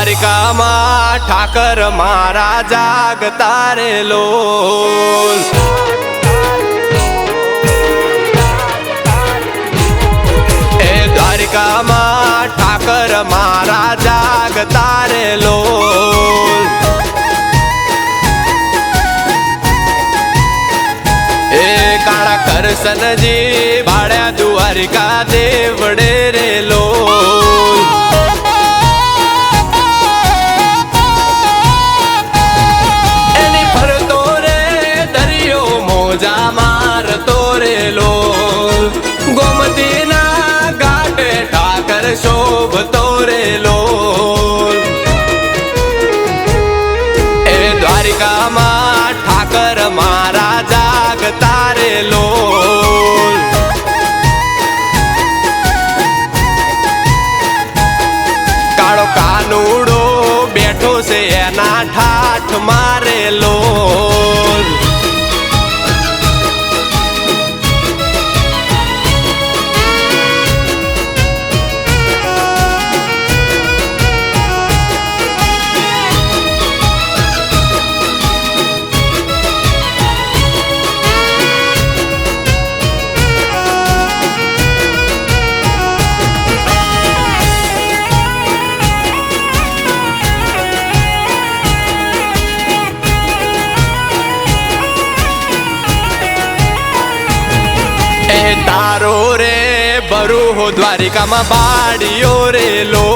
દ્વારિકામાં ઠાકર મારા જાગતા રે લોલ એ દ્વારિકામાં ઠાકર મારા જાગતા રે લોલ એ કાળા કરસનજી ભાડ્યા દ્વારિકા દેવડે. ગોમતીના ઘાટે ઠાકર શોભતો રે તારો રે બરુ હો દ્વારિકામાં બાડીઓ રે લો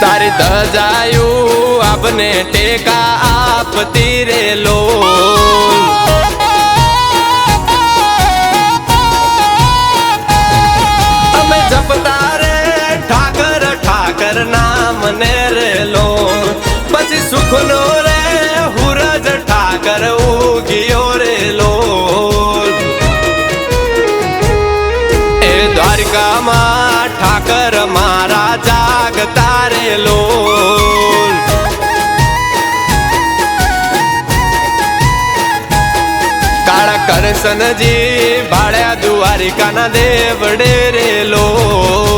તારી દજાયું આપને ટેકા આપતી રે લો અમે જપતા રે, ઠાકર ઠાકર નામ ઠાકર ઉગિયો રે લો એ દ્વારિકામાં ઠાકર મારા જાગતા રે લોલ. કાળા કરસનજી ભાડ્યા દ્વારિકાના દેવડે રે લોલ.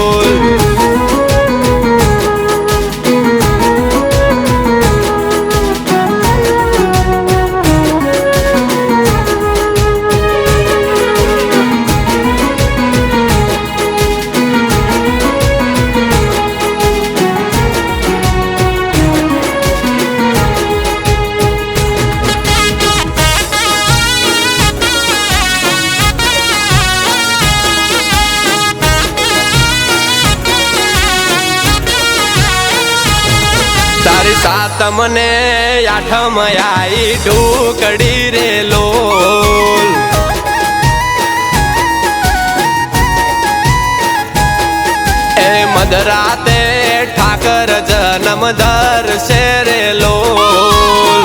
તારી સાતમ ને આઠમ આઈ ઢોકડી રે લોલ. એ મધરાતે ઠાકર જન્મ ધરશે શેરે લોલ.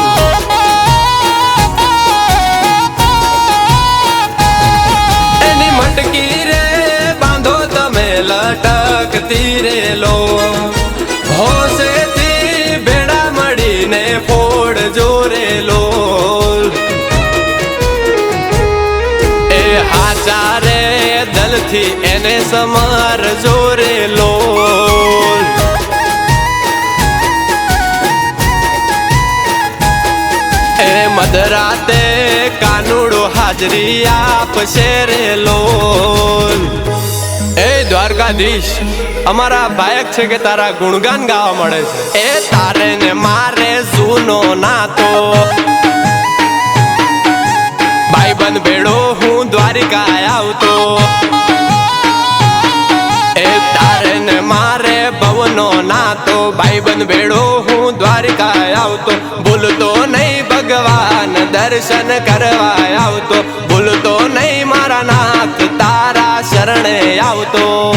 એની મટકી રે બાંધો તમે લટકતી રે ફોડ જોરે લો એ હાચારે દલથી એને સમાર જોરે લો એ મધરાતે કાનુડો હાજરી આપશે રે લોલ. દ્વારકાધીશ અમારા બાયક છે કે તારા ગુણગાન ગાવા મળે છે? એ તારે ને મારે જૂનો નાતો. ભાઈબંધ ભેડો હું દ્વારિકા આવતો. એ તારે ને મારે ભવનો નાતો. ભાઈબંધ ભેડો હું દ્વારિકા આવતો. ભૂલતો નહીં ભગવાન દર્શન કરવા આવતો. ભૂલતો નહીં મારા નાથ, તારા શરણે આવતો.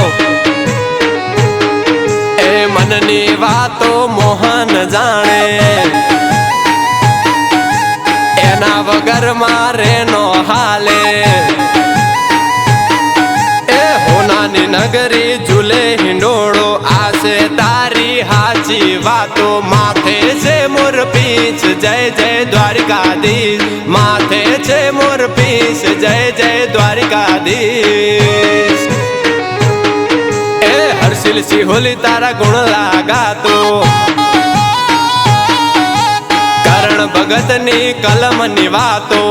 એ મનની વાતો મોહન જાણે. એના વગર મારે નો હાલે. એ હોનાની નગરી ઝૂલે હિંડોળો આશે. તારી હાચી વાતો માથે છે મોર પીછ જય જય દ્વારિકાધીશ. માથે છે મોર પીછ જય જય દ્વારિકાધીશ. જયશીલ હોલી તારા ગુણ લાગાતો. કરણ ભગતની કલમની વાતો